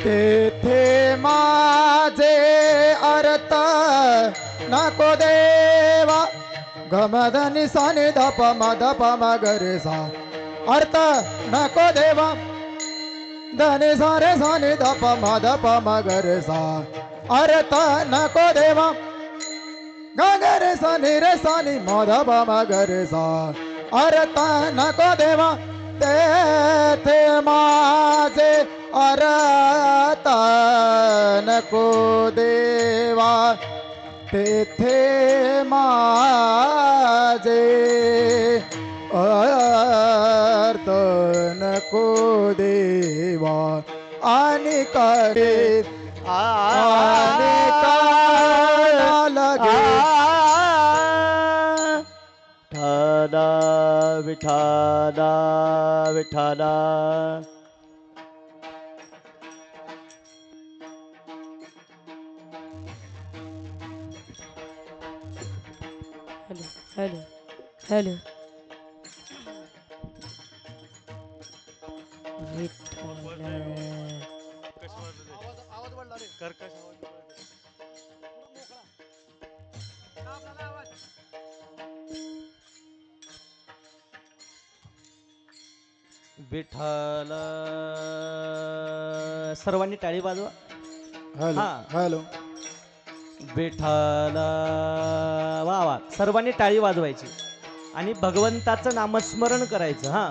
तेथे माझे अर्थ नको देवा. गमधनी साने धप मध पम गरे सा अर्थ नको देवा. धने सारे साने दप मध प मगर सा। अरे तन को देवा। गगर सनि रे सनि मध प मगर सा। अरे तन को देवा। ते थे माजे। अरे तन को देवा। ते थे माजे। नको देवा आणि करे आणि काळा लगे। Vitthala Vitthala Vitthala hello hello hello. Vitthal सर्वांनी टाळी वाजवा. हॅलो हा. हॅलो. विठाल वा वा. सर्वांनी टाळी वाजवायची. आणि भगवंताचं नामस्मरण करायचं हा.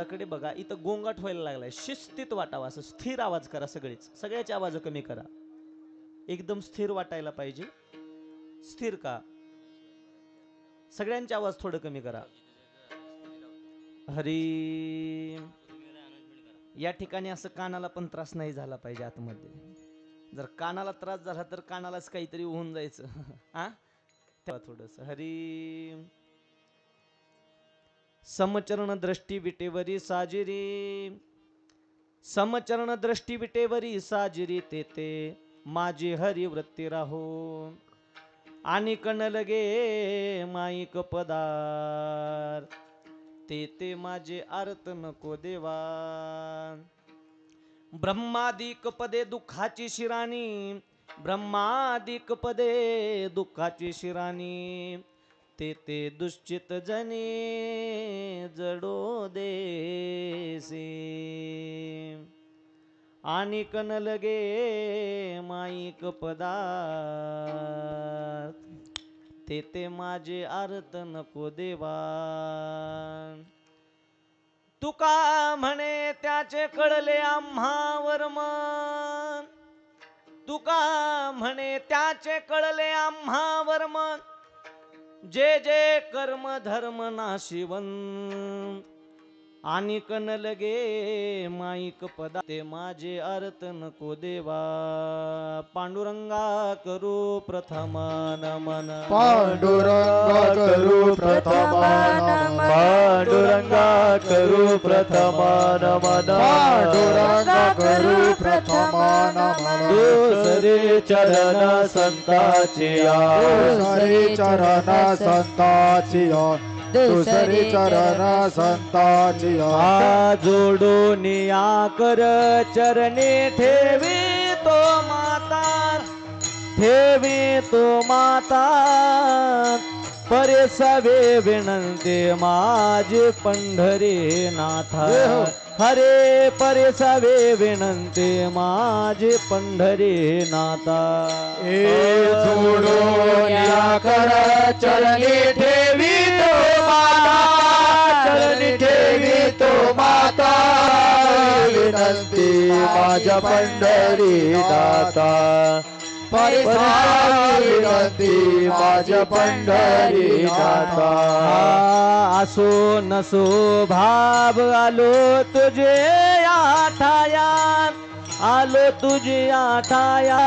आवाजाकडे बघा इथं गोंगाट व्हायला लागलाय. शिस्तीत वाटावा असं स्थिर आवाज करा सगळेच. सगळ्याचे आवाज कमी करा. एकदम स्थिर वाटायला पाहिजे. स्थिर का? सगळ्यांचे आवाज थोडं कमी करा. हरी. या ठिकाणी असं कानाला पण त्रास नाही झाला पाहिजे आतमध्ये. जर कानाला त्रास झाला तर कानालाच काहीतरी होऊन जायचं. हा तेव्हा थोडस. हरी. समचरण दृष्टी विटेवरी साजिरी। समचरण दृष्टी विटेवरी साजिरी तेते माझे माझी हरी वृत्ती राहो। आणि कण लगे माईक पदार ते ते माझे आरत नको देवा। ब्रह्मादिक पदे दुःखाची शिराणी ब्रह्मादिक पदे दुःखाची शिराणी। तेथे दुश्चित जने जडो देसी. आणि कन लगे माईक पदार्थ. तेथे माझे आरत नको देवा. तुका म्हणे त्याचे कळले आम्हावर मन. तुका म्हणे त्याचे कळले आम्हावर मन. जे जे कर्म धर्म नाशिवन आणि कन लगे माईक पदा ते माझे अर्थ नको देवा. पांडुरंगा करू प्रथम नमन पांडुरंगा करू प्रथम नमन पांडुरंगा करू प्रथम नमन पांडुरंगा करू प्रथम नमन दुसरे चरण संताची दुसरे चरण संताची दुसरे चरण संताची जोडून कर चरणी ठेवी तो माता ठेवी तो माता परेसवे विनंती माझे पंढरी नाथा हरे परेसवे विनंती माझे पंढरी नाथा ए जोडून कर चरणी ठेवी विनंती माझ्या पंढरी दाता. विनंती माझ्या पंढरी दाता. असो नसो भाव आलो तुझे आठाया आलो तुझे आठाया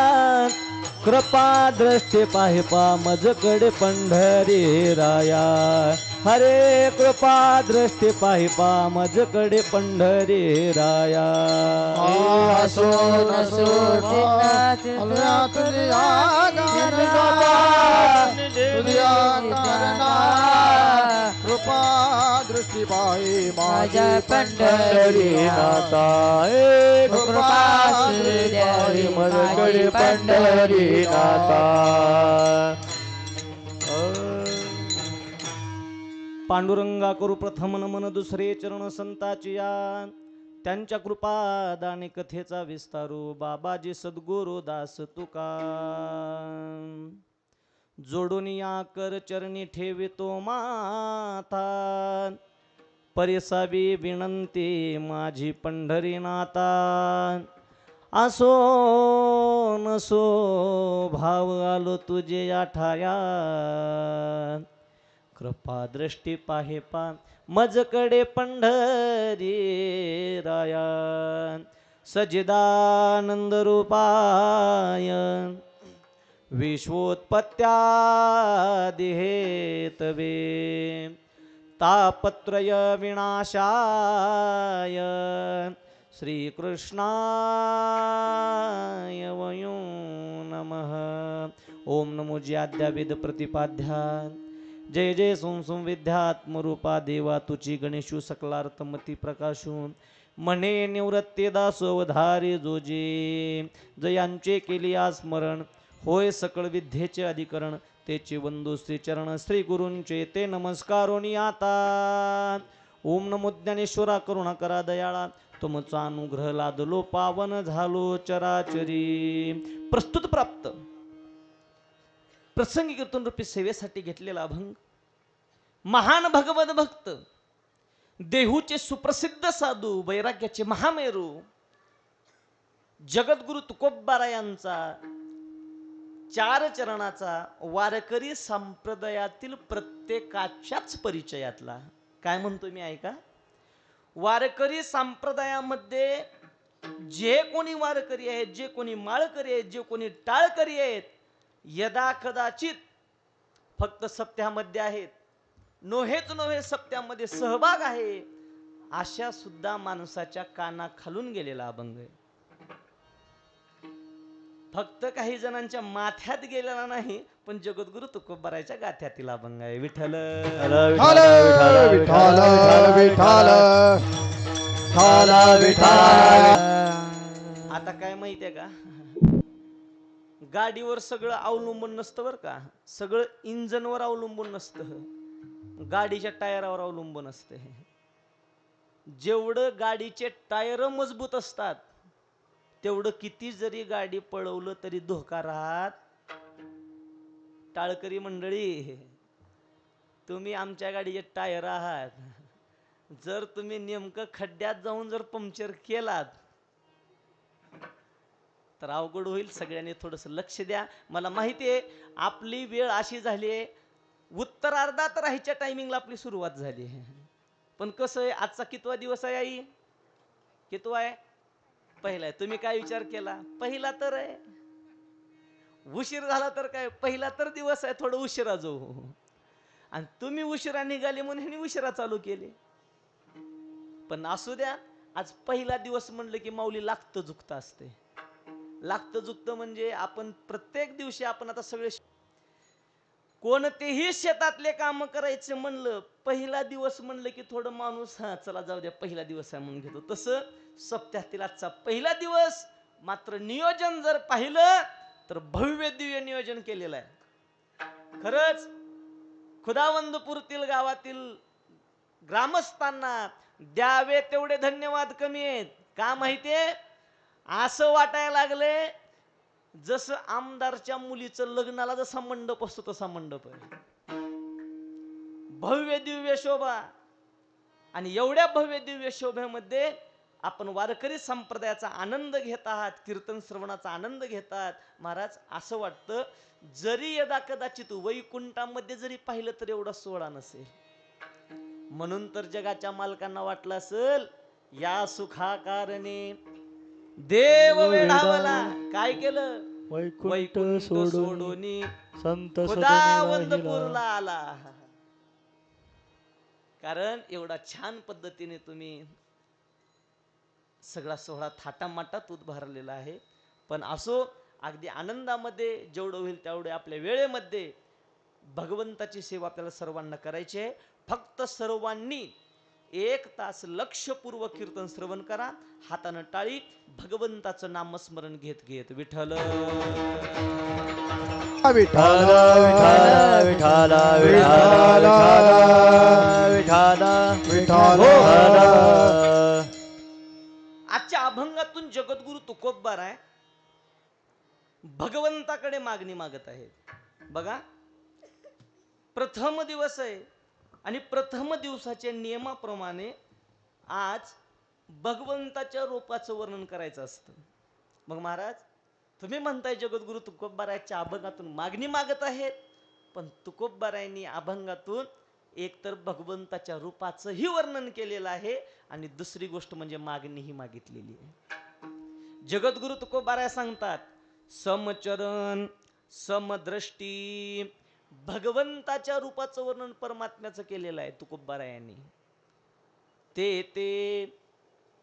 कृपा दृष्टी पाहि पा मजकडे पंढरी राया. हरे कृपा दृष्टी पाहि पा मजकडे पंढरी राया. असो नसो तुझ्या कृपा दृष्टी पाहि माझ्या पंढरी एक कृपा मजकडे पंढरी नाथा। पांडुरंगा करू प्रथम नमन दुसरे चरण संताची या त्यांच्या कृपा दाने कथेचा विस्तारू बाबाजी सद्गुरु दास तुका। जोडून या कर चरणी ठेवितो माता. परिसावी विनंती माझी पंढरी नाता. असो नसो भाव आलो तुझे आठाया कृपा दृष्टी पाहे पा मजकडे पंढरी राया सजिदानंद रूपाय विश्वोत्पत्यादिहेतवे तापत्रय विनाशाय श्रीकृष्णाय वयो नमः। ओम नमो ज्याद्याविद प्रतिपाद्या जय जय सोम सोम विद्यात्मरूपा देवा तुची गणेशू सकलार्थमती प्रकाशून म्हणे निवृत्ते दासोवधारे जोजे। जयांचे केली आज स्मरण। होय सकळ विद्येचे अधिकरण तेचे वंदू श्री चरण श्री गुरूंचे ते नमस्कारोनी आता. ओम नमो ज्ञानेश्वरा करुणा करा दयाळा तुमचा अनुग्रह लादलो पावन झालो चराचरी. प्रस्तुत प्राप्त. प्रसंगी कीर्तन रूपी सेवेसाठी घेतलेला अभंग महान भगवत भक्त देहूचे सुप्रसिद्ध साधू वैराग्याचे महामेरू जगद्गुरु तुकोबारा यांचा चार चरणाचा वारकरी संप्रदायातील प्रत्येकाच्याच परिचयातला. काय म्हणतो मी ऐका? वारकरी संप्रदायामध्ये जे कोणी वारकरी आहेत जे कोणी माळकरी आहेत जे कोणी टाळकरी आहेत यदा कदाचित फक्त सप्त्यामध्ये आहेत नोहेच नोहे सप्त्यामध्ये सहभाग आहे अशा सुद्धा माणसाच्या काना खालून गेलेला अभंग आहे. फक्त काही जणांच्या माथ्यात गेलेला नाही पण जगद्गुरु तुकोबाराच्या गाथ्यातील अभंग आहे. विठ्ठल विठाल विठाल विठाल विठाल विठाल आता काय माहितीये का? गाडीवर सगळं अवलंबून नसतं बरं का. सगळं इंजनवर अवलंबून नसतं. गाडीच्या टायरावर अवलंबून असते जेवढं गाडीचे टायर मजबूत असतात तेवढं किती जरी गाडी पळवलं तरी धोका राहत. टाळकरी मंडळी तुम्ही आमच्या गाडीचे टायर आहात. जर तुम्ही नेमकं खड्ड्यात जाऊन जर पंक्चर केलात तर अवघड होईल. सगळ्यांनी थोडस लक्ष द्या. मला माहिती आहे आपली वेळ अशी झाली आहे उत्तरार्धात राहायच्या टायमिंगला आपली सुरुवात झाली पण कसं आहे आजचा कितवा दिवस आहे आई? कितवा आहे? पहिला आहे. तुम्ही काय विचार केला? पहिला तर आहे. उशीर झाला तर काय? पहिला तर दिवस आहे थोडं उशिरा जाऊ. आणि तुम्ही उशिरा निघाले म्हणून ह्यांनी उशिरा चालू केले. पण असू द्या आज पहिला दिवस म्हणलं की माऊली लागतं झुकतं असते. लागतं झुकतं म्हणजे आपण प्रत्येक दिवशी आपण आता सगळे कोणतेही शेतातले काम करायचे म्हणलं पहिला दिवस म्हणलं की थोडं माणूस हा चला जाऊ द्या पहिला दिवस आहे म्हणून घेतो. तसं सप्त्यातील आजचा पहिला दिवस. मात्र नियोजन जर पाहिलं तर भव्य दिव्य नियोजन केलेलं आहे. खरंच खुदावंदपूरतील गावातील ग्रामस्थांना द्यावे तेवढे धन्यवाद कमी आहेत. का माहितीये असं वाटायला लागले जसं आमदारच्या मुलीचं लग्नाला जसा मंडप असतो तसा मंडप आहे. भव्य दिव्य शोभा. आणि एवढ्या भव्य दिव्य शोभेमध्ये आपण वारकरी संप्रदायाचा आनंद घेत आहात कीर्तन श्रवणाचा आनंद घेत आहात महाराज असं वाटतं जरी यदा कदाचित वैकुंठामध्ये जरी पाहिलं तर एवढा सोहळा नसेल. म्हणून तर जगाच्या मालकांना वाटलं असेल या सुखा कारणे देव वेढावला. काय केलं? वैकुंठ सोडून संत खुदावंदपूरला आला. कारण एवढा छान पद्धतीने तुम्ही सगळा सोहळा थाटामाटात उद्भारलेला आहे पण असो अगदी आनंदामध्ये जेवढं होईल तेवढे आपल्या वेळेमध्ये भगवंताची सेवा आपल्याला सर्वांना करायची आहे फक्त सर्वांनी एक तास लक्षपूर्वक कीर्तन श्रवण करा हातानं टाळी भगवंताचं नामस्मरण घेत घेत विठ्ठल विठ्ठल विठाला विठाला विठाला विठाला विठ्ठल जगद्गुरु तुकोबबार आहे भगवंताकडे मागणी मागत आहेत बघा प्रथम दिवस आहे आणि प्रथम दिवसाच्या नियमाप्रमाणे आज भगवंताच्या रूपाचं वर्णन करायचं असतं. मग महाराज तुम्ही म्हणताय जगद्गुरु तुकोबबारायच्या अभंगातून मागणी मागत आहेत पण तुकोबबारायांनी अभंगातून एकतर भगवंताच्या रूपाचंही वर्णन केलेलं आहे आणि दुसरी गोष्ट म्हणजे मागणीही मागितलेली आहे. जगद्गुरु तुकोबाराय सांगतात समचरण समदृष्टी भगवंताच्या रूपाचं वर्णन परमात्म्याचं केलेलं आहे तुकोबारायांनी ते ते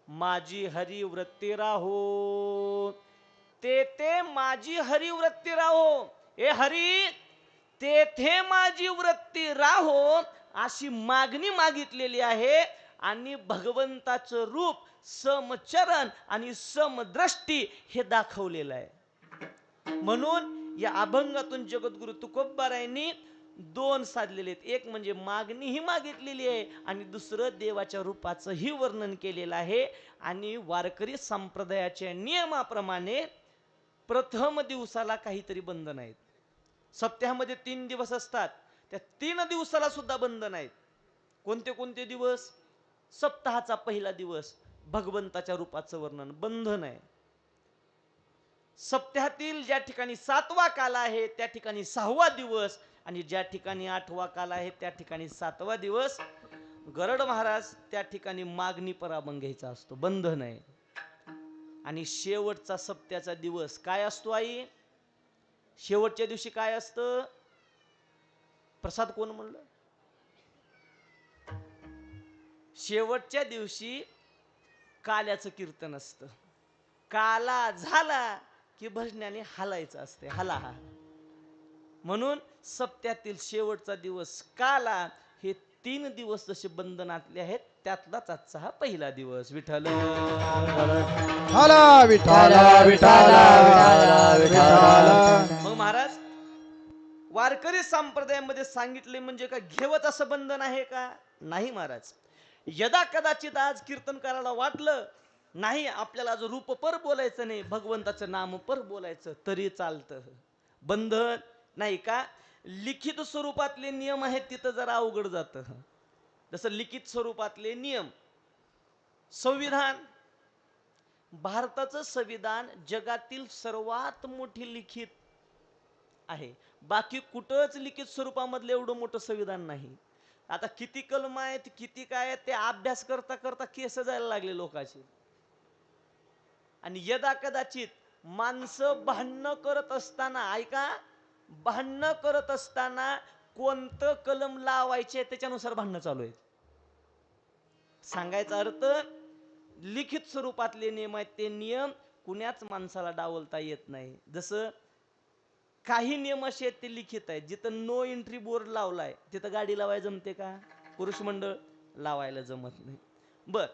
माझी हरिवृत्ती राहो. ते ते माझी हरिवृत्ती राहो. ए हरी तेथे माझी वृत्ती राहो अशी मागणी मागितलेली आहे. आणि भगवंताचं रूप समचरण आणि समदृष्टी हे दाखवलेलं आहे. म्हणून या अभंगातून जगद्गुरु तुकोबारायांनी दोन साधलेले आहेत. एक म्हणजे मागणी ही मागितलेली आहे आणि दुसरं देवाच्या रूपाचंही वर्णन केलेलं आहे. आणि वारकरी संप्रदायाच्या नियमाप्रमाणे प्रथम दिवसाला काहीतरी बंधन आहेत. सप्त्यामध्ये तीन दिवस असतात. त्या तीन दिवसाला सुद्धा बंधन आहेत. कोणते कोणते दिवस? सप्ताहाचा पहिला दिवस भगवंताच्या रूपाचं वर्णन बंधन आहे. सप्त्यातील ज्या ठिकाणी सातवा काल आहे त्या ठिकाणी सहावा दिवस आणि ज्या ठिकाणी आठवा काल आहे त्या ठिकाणी सातवा दिवस. गरड महाराज त्या ठिकाणी मागणी पराभंग घ्यायचा असतो बंधन आहे. आणि शेवटचा सप्त्याचा दिवस काय असतो आई? शेवटच्या दिवशी काय असतं? प्रसाद कोण म्हणलं? शेवटच्या दिवशी काल्याचं कीर्तन असतं. काला झाला की भजनाने हालायचं असते. हाला हा. म्हणून सप्त्यातील शेवटचा दिवस काला हे तीन दिवस जसे बंधनातले आहेत त्यातलाच आजचा हा पहिला दिवस. विठ्ठल. हाला विठ्ठल. विठ्ठल. विठ्ठल. मग महाराज वारकरी संप्रदायामध्ये सांगितले म्हणजे का घेवत असं बंधन आहे का? नाही महाराज. यदा कदाचित आज कीर्तन करायला वाटलं नाही आपल्याला आज रूप पर बोलायचं नाही भगवंताचं नाम पर बोलायचं तरी चालतं. बंधन नाही का? लिखित स्वरूपातले नियम आहेत तिथं जरा अवघड जातं. जसं लिखित स्वरूपातले नियम. संविधान. भारताचं संविधान जगातील सर्वात मोठी लिखित आहे. बाकी कुठंच लिखित स्वरूपामधलं एवढं मोठं संविधान नाही. आता किती कलम आहेत किती काय आहेत ते अभ्यास करता करता केस जायला लागले लोकांचे. आणि यदा कदाचित माणसं भांडणं करत असताना ऐका भांडणं करत असताना कोणतं कलम लावायचे त्याच्यानुसार भांडणं चालू आहेत. सांगायचा अर्थ लिखित स्वरूपातले नियम आहेत ते नियम कुण्याच माणसाला डावलता येत नाही. जसं काही नियम असे आहेत ते लिखित आहेत. जिथं नो एंट्री बोर्ड लावलाय तिथं गाडी लावायला जमते का? पुरुष मंडळ लावायला जमत नाही. बर.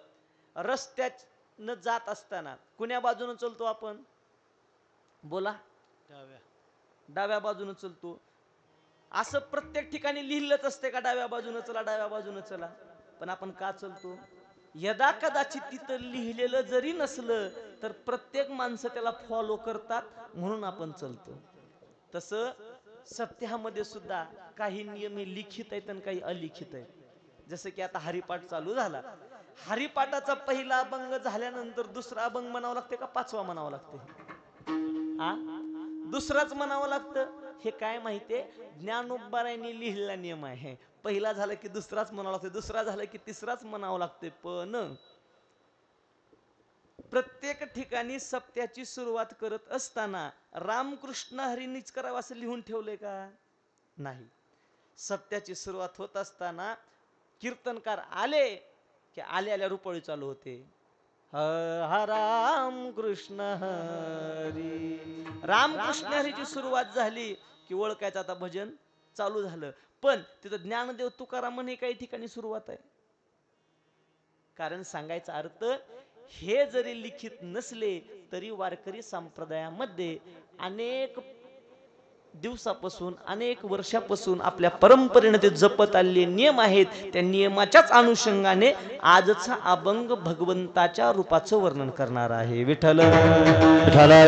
रस्त्यानं जात असताना कुण्या बाजूनं चलतो आपण? बोला. डाव्या. बाजूनं चलतो. असं प्रत्येक ठिकाणी लिहिलंच असते का डाव्या बाजूनं चला डाव्या बाजूनं चला? पण आपण का चलतो? यदा कदाचित तिथं लिहिलेलं जरी नसलं तर प्रत्येक माणसं त्याला फॉलो करतात म्हणून आपण चलतो. तसं सत्यामध्ये सुद्धा काही नियम हे लिखित आहेत आणि काही अलिखित आहेत. जसं की आता हरिपाठ चालू झाला. हरिपाठाचा पहिला अभंग झाल्यानंतर दुसरा अभंग म्हणावा लागते का पाचवा म्हणावं लागते? आ? दुसराच म्हणावं लागतं. हे काय माहितीये? ज्ञानोबारायांनी लिहिलेला नियम आहे. पहिला झाला की दुसराच म्हणावं लागतं दुसरा झाला की तिसराच म्हणावं लागते. पण प्रत्येक ठिकाणी सप्त्याची सुरुवात करत असताना रामकृष्ण हरीनीच करावं असं लिहून ठेवलंय का? नाही. सप्त्याची सुरुवात होत असताना कीर्तनकार आले की आले आल्या रुपळी चालू होते. राम कृष्ण हरी. रामकृष्ण हरीची सुरुवात झाली की ओळखायचं आता भजन चालू झालं. पण तिथं ज्ञानदेव तुकाराम हे काही ठिकाणी सुरुवात आहे. कारण सांगायचा अर्थ हे जरी लिखित नसले तरी वारकरी संप्रदायामध्ये अनेक दिवसापासून अनेक वर्षापासून आपल्या परंपरेने ते जपत आलेले नियम आहेत त्या नियमाच्याच अनुषंगाने आजचा अभंग भगवंताच्या रूपाचं वर्णन करणार आहे. विठ्ठल. विठाला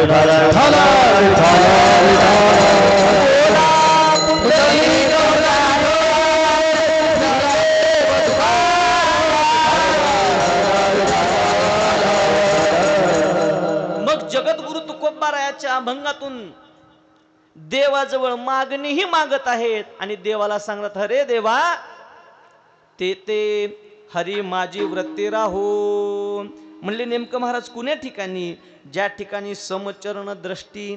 जगद्गुरु तुकोबारायाच्या अभंगातून देवाजवळ मागणीही मागत आहेत. आणि देवाला सांगत अरे देवा ते ते हरी माझी वृत्ती राहो. म्हणले नेमकं महाराज कुण्या ठिकाणी? ज्या ठिकाणी समचरण दृष्टी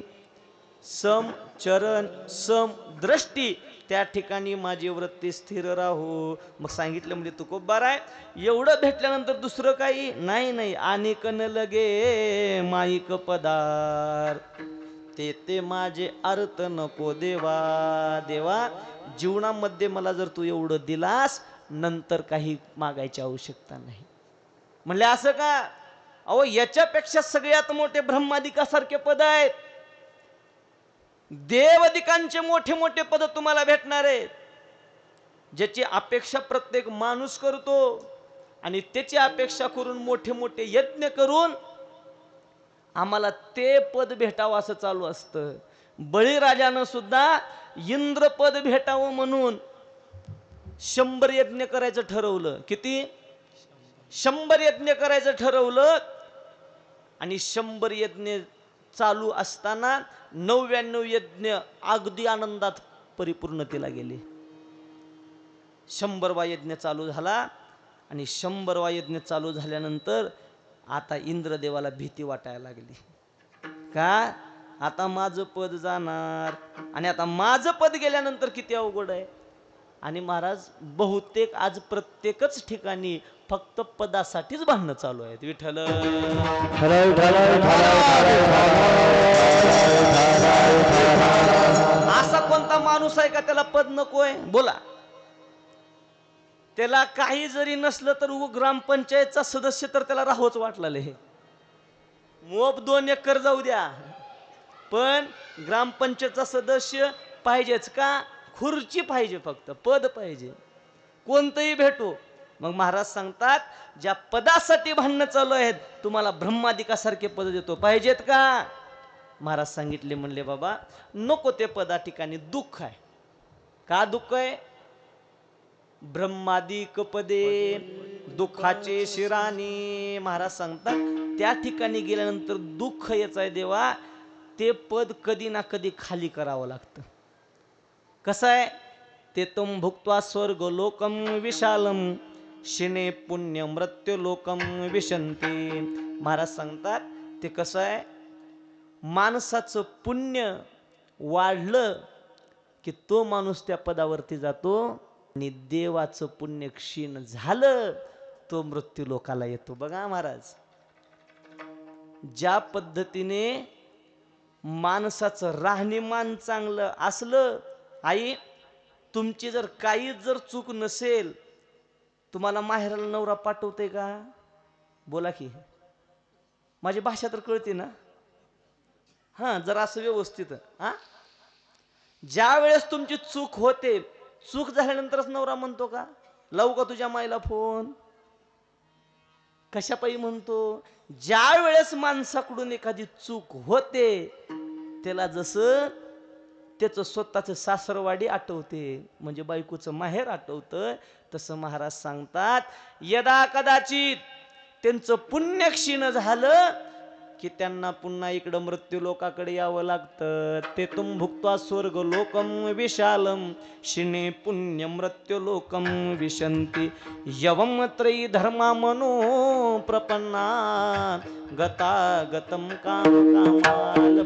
समचरण सम दृष्टी त्या ठिकाणी माझी वृत्ती स्थिर राहो. मग सांगितलं म्हणजे तुकोबार आहे. एवढं भेटल्यानंतर दुसरं काही? नाही नाही. आणि कन लगे माईक पदार. ते ते माझे अर्थ नको देवा. देवा जीवनामध्ये मला जर तू एवढं दिलास नंतर काही मागायची आवश्यकता नाही. म्हणले असं का? अहो याच्यापेक्षा सगळ्यात मोठे ब्रह्मादिकासारखे पद आहेत. देवदिकांचे मोठे मोठे पद तुम्हाला भेटणार आहेत. ज्याची अपेक्षा प्रत्येक माणूस करतो आणि त्याची अपेक्षा करून मोठे मोठे यज्ञ करून आम्हाला ते पद भेटावं असं चालू असतं. बळीराजानं सुद्धा इंद्रपद भेटावं म्हणून शंभर यज्ञ करायचं ठरवलं. किती? शंभर यज्ञ करायचं ठरवलं आणि शंभर यज्ञ चालू असताना नव्याण्णव यज्ञ अगदी आनंदात परिपूर्णतेला गेले. शंभरवा यज्ञ चालू झाला आणि शंभरवा यज्ञ चालू झाल्यानंतर आता इंद्रदेवाला भीती वाटायला लागली. का? आता माझं पद जाणार आणि आता माझं पद गेल्यानंतर किती अवघड आहे? आणि महाराज बहुतेक आज प्रत्येकच ठिकाणी फक्त पदासाठीच भांडणं चालू आहेत. विठ्ठल! असा कोणता माणूस आहे का त्याला पद नकोय बोला. त्याला काही जरी नसलं तर ग्रामपंचायतचा सदस्य तर त्याला राहावंच वाटलं हे मोप दोन एकर जाऊ द्या. पण ग्रामपंचायतचा सदस्य पाहिजेच का? खुर्ची पाहिजे फक्त पद पाहिजे. कोणतंही भेटू मग महाराज सांगतात ज्या पदासाठी भांडणं चालू आहेत तुम्हाला ब्रह्मादिकासारखे पद देतो. पाहिजेत का? महाराज सांगितले म्हणले बाबा नको ते पदा ठिकाणी दुःख आहे. का दुःख आहे? ब्रह्मादिक पदे दुःखाचे शिराणी महाराज सांगतात त्या ठिकाणी गेल्यानंतर दुःख याच आहे देवा ते पद कधी ना कधी खाली करावं लागतं. कसं आहे ते तुम भुक्त्वा स्वर्ग लोकम विशालम शिणे पुण्य मृत्यू लोकम विशंती महाराज सांगतात ते कसं आहे माणसाचं पुण्य वाढलं की तो माणूस त्या पदावरती जातो आणि देवाचं पुण्य क्षीण झालं तो मृत्यू लोकाला येतो. बघा महाराज ज्या पद्धतीने माणसाचं राहणीमान चांगलं असलं आई तुमची जर काहीच जर चूक नसेल तुम्हाला माहेराला नवरा पाठवते का? बोला की. माझी भाषा तर कळते ना? हां जर असं व्यवस्थित. हा? ज्या वेळेस तुमची चूक होते चूक झाल्यानंतरच नवरा म्हणतो का? लावू का तुझ्या माईला फोन? कशापायी म्हणतो? ज्या वेळेस माणसाकडून एखादी चूक होते त्याला जसं त्याचं स्वतःचं सासरवाडी आठवते. म्हणजे बायकोचं माहेर आठवतं. तसं महाराज सांगतात यदा कदाचित त्यांचं पुण्य क्षीण झालं की त्यांना पुन्हा इकडं मृत्यू लोकाकडे यावं लागतं. ते तुम भुक्त्वा स्वर्ग लोकम विशालम शिणे पुण्य मृत्यू लोकम विशंती. यवम त्रयी धर्मा मनो प्रपन्ना. गता गतम काम कामाल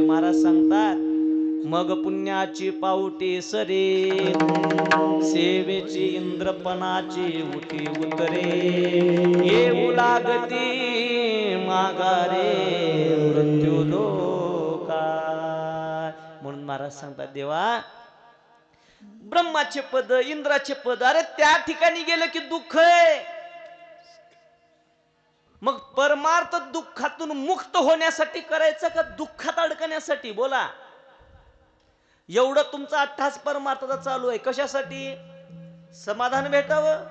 महाराज सांगतात मग पुण्याची पावटी सरे सेवेची इंद्रपणाची उठी उतरे. येऊ लागती माघारे मृत्यू लोका म्हणून महाराज सांगतात देवा ब्रह्माचे पद इंद्राचे पद अरे त्या ठिकाणी गेलं की दुःख आहे. मग परमार्थ दुःखातून मुक्त होण्यासाठी करायचं का दुःखात अडकण्यासाठी? बोला. एवढं तुमचा अठ्ठास परमार्थाचा चालू आहे. कशासाठी? समाधान भेटावं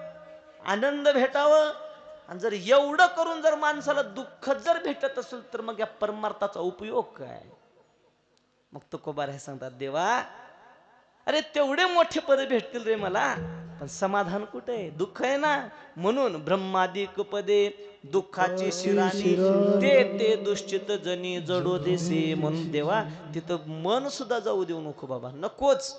आनंद भेटावं आणि जर एवढं करून जर माणसाला दुःख जर भेटत असेल तर मग या परमार्थाचा उपयोग काय? मग तो कोबार हे सांगतात देवा अरे तेवढे मोठे पद भेटतील रे मला. पण समाधान कुठे? आहे दुःख आहे ना? म्हणून ब्रह्मादिक पदे दुःखाची शिराणी ते ते दुश्चित जनी जडो देसे म्हणून देवा तिथं मन सुद्धा जाऊ देऊ नको बाबा नकोच.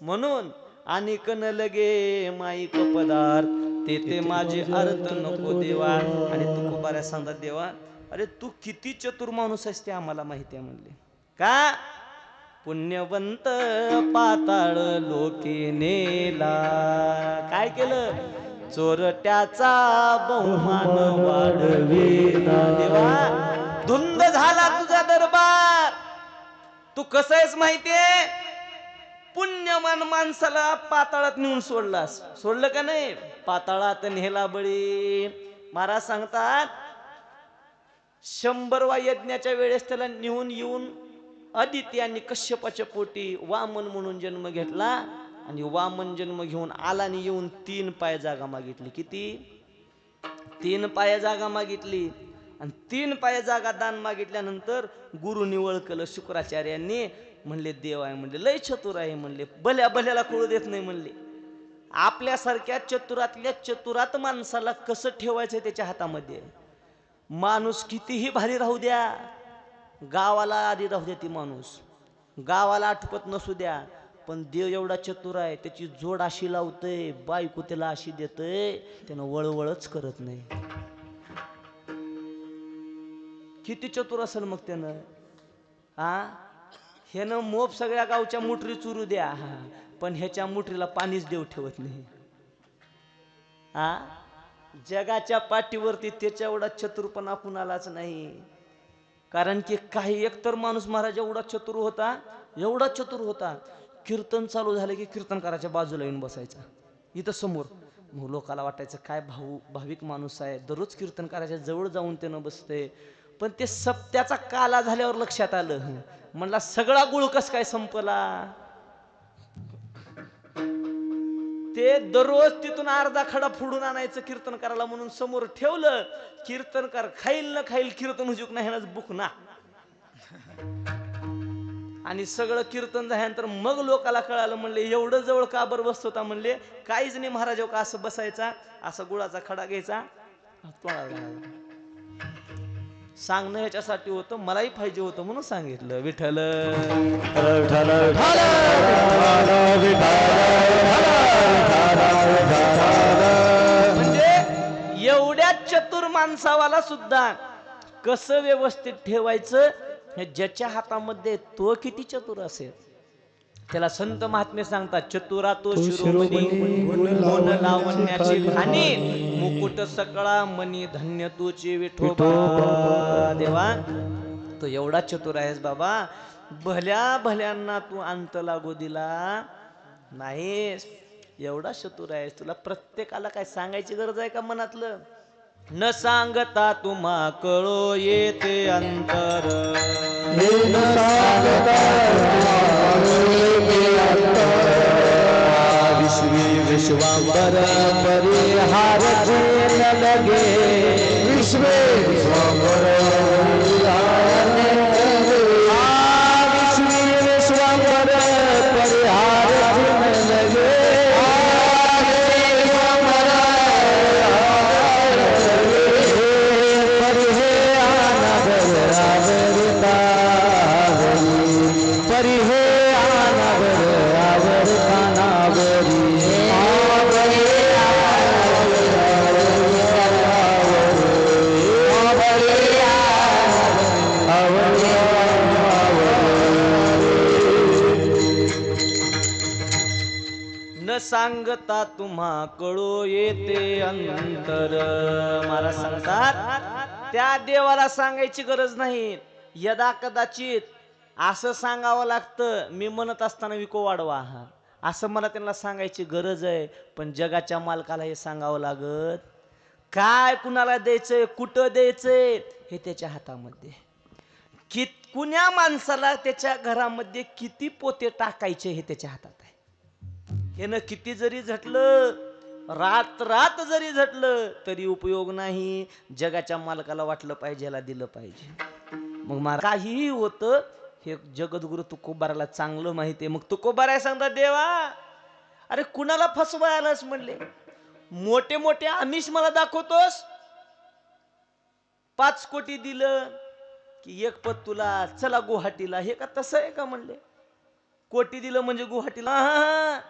म्हणून आणि कन लगे माईक पदार्थ ते ते माझे अर्थ नको देवा. आणि तू कुबाऱ्या सांगतात देवा अरे तू किती चतुर माणूस आहेस ते आम्हाला माहिती आहे म्हणले. का? पुण्यवंत पाताळ लोके नेला. काय केलं? चोरट्याचा बहुमान वाढविला. देवा धुंद झाला तुझा दरबार. तू कसं आहेस माहितीये? पुण्यमान माणसाला पाताळात नेऊन सोडलास. सोडलं का नाही? पाताळात नेला बळी. महाराज सांगतात शंभरवा यज्ञाच्या वेळेस त्याला नेऊन येऊन अदिती आणि कश्यपाच्या पोटी वामन म्हणून जन्म घेतला आणि वामन जन्म घेऊन आला आणि येऊन तीन पाय जागा मागितली. किती? तीन पाय जागा मागितली. आणि तीन पाय जागा दान मागितल्यानंतर गुरु निवळ केलं शुक्राचार्यांनी म्हणले देव आहे म्हणले लय चतुर आहे म्हणले भल्या भल्याला कळू देत नाही म्हणले. आपल्यासारख्या चतुरातल्या चतुरात माणसाला कसं ठेवायचं त्याच्या हातामध्ये? माणूस कितीही भारी राहू द्या गावाला आधी राहू द्या ती माणूस. गावाला आठवत नसू द्या पण देव एवढा चतुर आहे त्याची जोड अशी लावतय बायको त्याला अशी देतय त्यानं वळवळच करत नाही. किती चतुर असेल मग त्यानं? आ? ह्यानं मोप सगळ्या गावच्या मुठरी चुरू द्या. हा पण ह्याच्या मुठरीला पाणीच देव ठेवत नाही. आ? जगाच्या पाठीवरती त्याच्या एवढा चतुरपणा कुणालाच नाही. कारण की काही एकतर माणूस महाराज एवढा चतुर होता एवढा चतुर होता कीर्तन चालू झालं की कीर्तनकाराच्या बाजूला येऊन बसायचा इथं समोर. मग लोकाला वाटायचं काय भाऊ भाविक माणूस आहे दररोज कीर्तनकाराच्या जवळ जाऊन त्यानं बसते. पण ते सप्त्याचा काला झाल्यावर लक्षात आलं. म्हणला सगळा गुळ कस काय संपला? ते दररोज तिथून अर्धा खडा फोडून आणायचं कीर्तन करायला म्हणून समोर ठेवलं कीर्तनकार खाईल न खाईल कीर्तन म्हणजे हुजूक नाही बुक ना. आणि सगळं कीर्तन झाल्यानंतर मग लोकाला कळालं म्हणले एवढं जवळ का बरं बसत होता म्हणले काहीच नाही महाराज का असं बसायचा असा गुळाचा खडा घ्यायचा. सांगणं ह्याच्यासाठी होतं मलाही पाहिजे होतं म्हणून सांगितलं विठ्ठल. माणसावाला सुद्धा कसं व्यवस्थित ठेवायचं हे ज्याच्या हातामध्ये तो किती चतुर असेल? त्याला संत महात्मे सांगतात चतुरा तो लावण्याची खाणी मुकुट सकळा मनी धन्य तुची विठोबा. देवा तो एवढा चतुर आहेस बाबा. भल्या भल्यांना तू अंत लागू दिला. नाहीस एवढा चतुर आहेस. तुला प्रत्येकाला काय सांगायची गरज आहे का मनातलं? न सांगता तुम्हा कळो येते अंतर. विश्वी विश्वांबर परिहार लगे कळू येते अंतर. मला सांगतात त्या देवाला सांगायची गरज नाही. यदा कदाचित असं सांगावं लागतं मी म्हणत असताना विको वाढवा. हा असं मला त्यांना सांगायची गरज आहे. पण जगाच्या मालकाला हे सांगावं लागत काय कुणाला द्यायचंय कुठं द्यायचंय हे त्याच्या हातामध्ये. कि कुण्या माणसाला त्याच्या घरामध्ये किती पोते टाकायचे हे त्याच्या हातात आहे. यानं किती जरी झटलं रात रात जरी झटलं तरी उपयोग नाही. जगाच्या मालकाला वाटलं पाहिजे याला दिलं पाहिजे. मग मला काहीही होतं हे जगद्गुरु तुकोबाराला चांगलं माहिती आहे मग तुकोबाराय सांगता देवा अरे कुणाला फसवायलाच म्हणले. मोठे मोठे आमिष मला दाखवतोस. पाच कोटी दिलं की एक पद तुला चला गुवाहाटीला. हे का तसं आहे का? म्हणले. कोटी दिलं म्हणजे गुवाहाटीला. हा, हा.